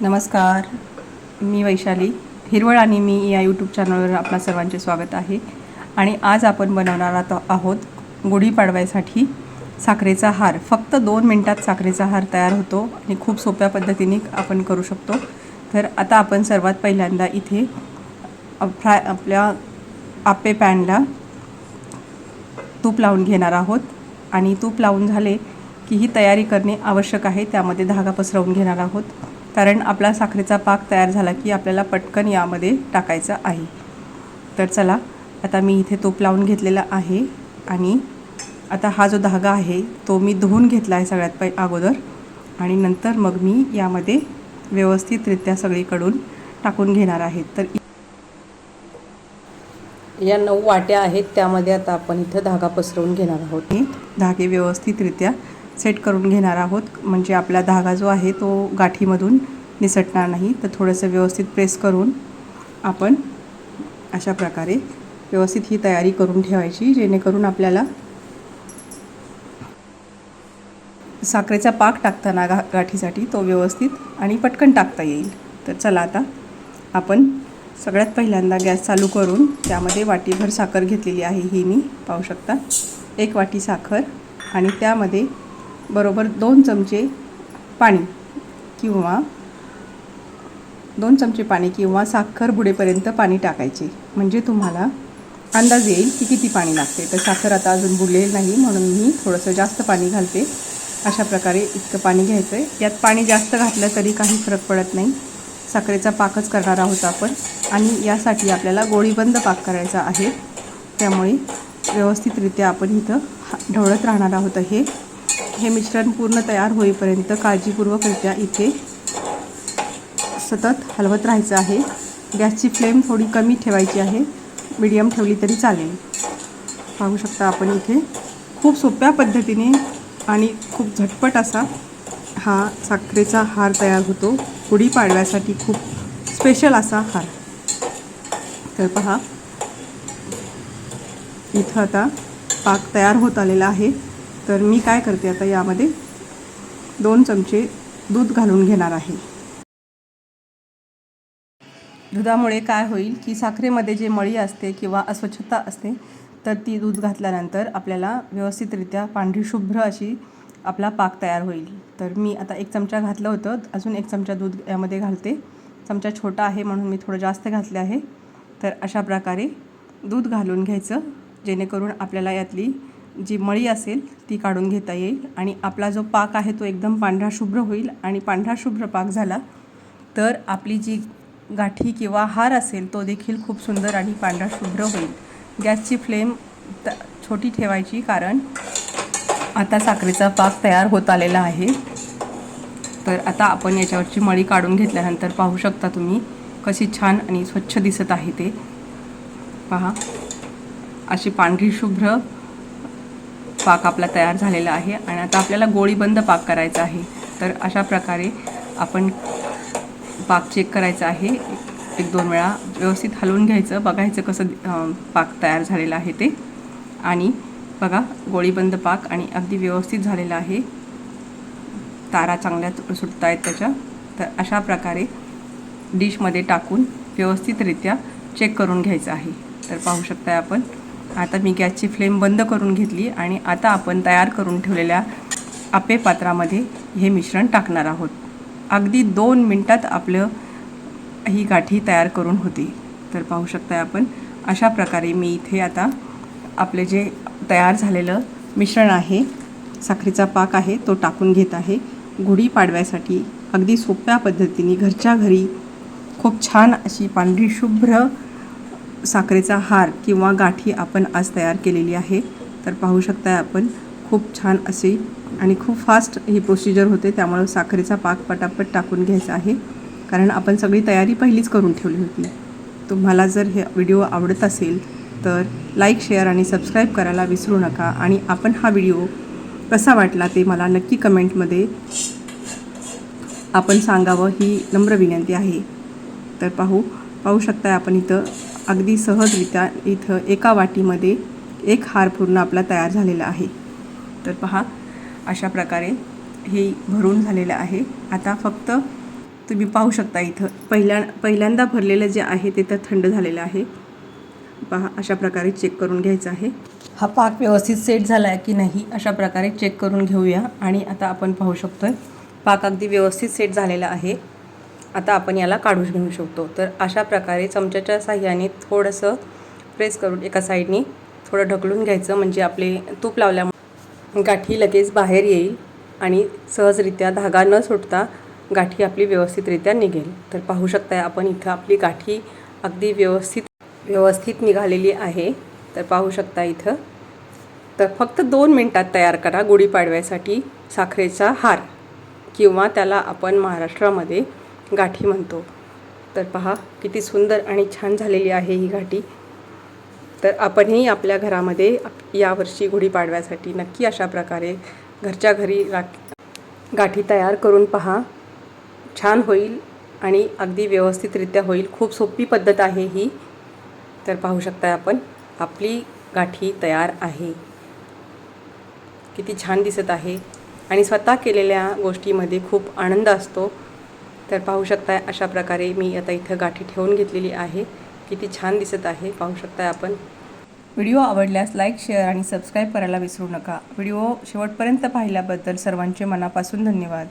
नमस्कार मी वैशाली. हिरवळ आणि मी या यूट्यूब चॅनलवर आपल्या सर्वांचे स्वागत आहे. आणि आज आपण बनवणार आतो- आहोत गुढीपाडव्यासाठी साखरेचा हार. फक्त दोन मिनटात साखरेचा हार तयार होतो आणि खूप सोप्या पद्धतीने आपण करू शकतो. तर आता आपण सर्वात पहिल्यांदा इथे फ्राय आपल्या आपे पॅनला तूप लावून घेणार आहोत. आणि तूप लावून झाले की ही तयारी करणे आवश्यक आहे. त्यामध्ये धागा पसरवून घेणार आहोत. कारण आपला साखरेचा पाक तयार झाला की आपल्याला पटकन यामध्ये टाकायचा आहे. तर चला आता मी इथे तूप लावून घेतलेला आहे आणि आता हा जो धागा आहे तो मी धुवून घेतला आहे सगळ्यात पै अगोदर. आणि नंतर मग मी यामध्ये व्यवस्थितरित्या सगळीकडून टाकून घेणार आहे. तर या नऊ वाट्या आहेत त्यामध्ये आता आपण इथं धागा पसरवून घेणार आहोत. हे धागे व्यवस्थितरित्या सेट करून घेणार आहोत. म्हणजे आपला धागा जो आहे तो गाठीमधून निसटणार नाही. तर थोडंसं व्यवस्थित प्रेस करून आपण अशा प्रकारे व्यवस्थित ही तयारी करून ठेवायची जेणेकरून आपल्याला साखरेचा पाक टाकताना गा गाठीसाठी तो व्यवस्थित आणि पटकन टाकता येईल. तर चला आता आपण सगळ्यात पहिल्यांदा गॅस चालू करून त्यामध्ये वाटीभर साखर घेतलेली आहे. ही मी पाहू शकता. एक वाटी साखर आणि त्यामध्ये बरोबर दोन चमचे पाणी किंवा दोन चमचे पाणी किंवा साखर बुडेपर्यंत पाणी टाकायचे. म्हणजे तुम्हाला अंदाज येईल की किती पाणी लागते. तर साखर आता अजून बुडलेली नाही म्हणून मी थोडंसं जास्त पाणी घालते. अशा प्रकारे इतकं पाणी घ्यायचं आहे यात पाणी जास्त घातलं तरी काही फरक पडत नाही. साखरेचा पाकच करणार आहोत आपण. आणि यासाठी आपल्याला गोळीबंद पाक करायचा आहे. त्यामुळे व्यवस्थितरित्या आपण इथं हा- ढवळत राहणार आहोत हे. हे मिश्रण पूर्ण तयार होईपर्यंत काळजीपूर्वकरित्या इथे सतत हलवत राहायचं आहे. गॅसची फ्लेम थोडी कमी ठेवायची आहे. मीडियम ठेवली तरी चालेल. पाहू शकता आपण इथे. खूप सोप्या पद्धतीने आणि खूप झटपट असा हा साखरेचा हार तयार होतो. गुढीपाडव्यासाठी खूप स्पेशल असा हार. तर पहा. इथं आता पाक तयार होत आलेला आहे. तर मी काय करते आता यामध्ये दोन चमचे दूध घालून घेणार आहे. दुधामुळे काय होईल की साखरेमध्ये जे मळी असते किंवा अस्वच्छता असते तर ती दूध घातल्यानंतर आपल्याला व्यवस्थितरित्या पांढरी शुभ्र अशी आपला पाक तयार होईल. तर मी आता एक चमचा घातलं होतं अजून एक चमचा दूध यामध्ये घालते. चमचा छोटा आहे म्हणून मी थोडं जास्त घातले आहे. तर अशा प्रकारे दूध घालून घ्यायचं जेणेकरून आपल्याला यातली जी मळी असेल ती काढून घेता येईल आणि आपला जो पाक आहे तो एकदम पांढरा शुभ्र होईल आणि पांढरा शुभ्र पाक झाला तर आपली जी गाठी किंवा हार असेल तो देखील खूप सुंदर आणि पांढरा शुभ्र होईल. गॅसची फ्लेम त छोटी ठेवायची कारण आता साखरेचा पाक तयार होत आलेला आहे. तर आता आपण याच्यावरची मळी काढून घेतल्यानंतर पाहू शकता तुम्ही कशी छान आणि स्वच्छ दिसत आहे ते. पहा. अशी पांढरी शुभ्र पाक आपला तयार झालेला आहे आणि आता आपल्याला गोळीबंद पाक करायचा आहे. तर अशा प्रकारे आपण पाक चेक करायचा आहे. एक दोन वेळा व्यवस्थित हलवून घ्यायचं. बघायचं कसं पाक तयार झालेलं आहे ते. आणि बघा गोळीबंद पाक आणि अगदी व्यवस्थित झालेला आहे. तारा चांगल्या सुटत आहेत त्याच्या. तर अशा प्रकारे डिशमध्ये टाकून व्यवस्थितरित्या चेक करून घ्यायचं आहे. तर पाहू शकताय आपण. आता मी गॅसची फ्लेम बंद करून घेतली आणि आता आपण तयार करून ठेवलेल्या आपे पात्रामध्ये हे मिश्रण टाकणार आहोत. अगदी दोन मिनटात आपलं ही गाठी तयार करून होती. तर पाहू शकताय आपण अशा प्रकारे मी इथे आता आपले जे तयार झालेलं मिश्रण आहे साखरेचा पाक आहे तो टाकून घेत आहे. गुढीपाडव्यासाठी अगदी सोप्या पद्धतीने घरच्या घरी खूप छान अशी पांढरी शुभ्र साखरेचा हार किंवा गाठी आपण आज तयार केलेली आहे. तर पाहू शकताय आपण खूप छान अशी आणि खूप फास्ट ही प्रोसिजर होते. त्यामुळं साखरेचा पाक पटापट टाकून घ्यायचा आहे. कारण आपण सगळी तयारी पहिलीच करून ठेवली होती. तुम्हाला जर हे व्हिडिओ आवडत असेल तर लाईक शेअर आणि सबस्क्राईब करायला विसरू नका. आणि आपण हा व्हिडिओ कसा वाटला ते मला नक्की कमेंटमध्ये आपण सांगावं ही नम्र विनंती आहे. तर पाहू पाहू शकताय आपण इथं अगदी सहजरित्या इथं एका वाटीमध्ये एक हार पूर्ण आपला तयार झालेला आहे. तर पहा अशा प्रकारे हे भरून झालेलं आहे. आता फक्त तुम्ही पाहू शकता इथं पहिल्या पहिल्यांदा भरलेलं जे आहे ते तर थंड झालेलं आहे. पहा अशा प्रकारे चेक करून घ्यायचं आहे. हा पाक व्यवस्थित सेट झाला आहे की नाही अशा प्रकारे चेक करून घेऊया. आणि आता आपण पाहू शकतोय पाक अगदी व्यवस्थित सेट झालेला आहे. आता आपण याला काढून घेऊ शकतो. तर अशा प्रकारे चमच्याच्या साह्याने थोडंसं प्रेस करून एका साईडने थोडं ढकलून घ्यायचं. म्हणजे आपले तूप लावल्यामुळे गाठी लगेच बाहेर येईल आणि सहजरित्या धागा न सुटता गाठी आपली व्यवस्थितरित्या निघेल. तर पाहू शकताय आपण इथं आपली गाठी अगदी व्यवस्थित व्यवस्थित निघालेली आहे. तर पाहू शकता इथं. तर फक्त दोन मिनटात तयार करा गुढीपाडव्यासाठी साखरेचा हार किंवा त्याला आपण महाराष्ट्रामध्ये गाठी म्हणतो. तर पहा किती सुंदर आणि छान झालेली आहे ही गाठी. तर आपणही आपल्या घरामध्ये यावर्षी गुढीपाडव्यासाठी नक्की अशा प्रकारे घरच्या घरी रा गाठी तयार करून पहा. छान होईल आणि अगदी व्यवस्थितरित्या होईल. खूप सोपी पद्धत आहे ही. तर पाहू शकताय आपण आपली गाठी तयार आहे. किती छान दिसत आहे. आणि स्वतः केलेल्या गोष्टीमध्ये खूप आनंद असतो. तर पाहू शकताय अशा प्रकारे मी आता इथं गाठी ठेवून घेतलेली आहे. किती छान दिसत आहे. पाहू शकताय आपण. व्हिडिओ आवडल्यास लाईक शेअर आणि सबस्क्राईब करायला विसरू नका. व्हिडिओ शेवटपर्यंत पाहिल्याबद्दल सर्वांचे मनापासून धन्यवाद.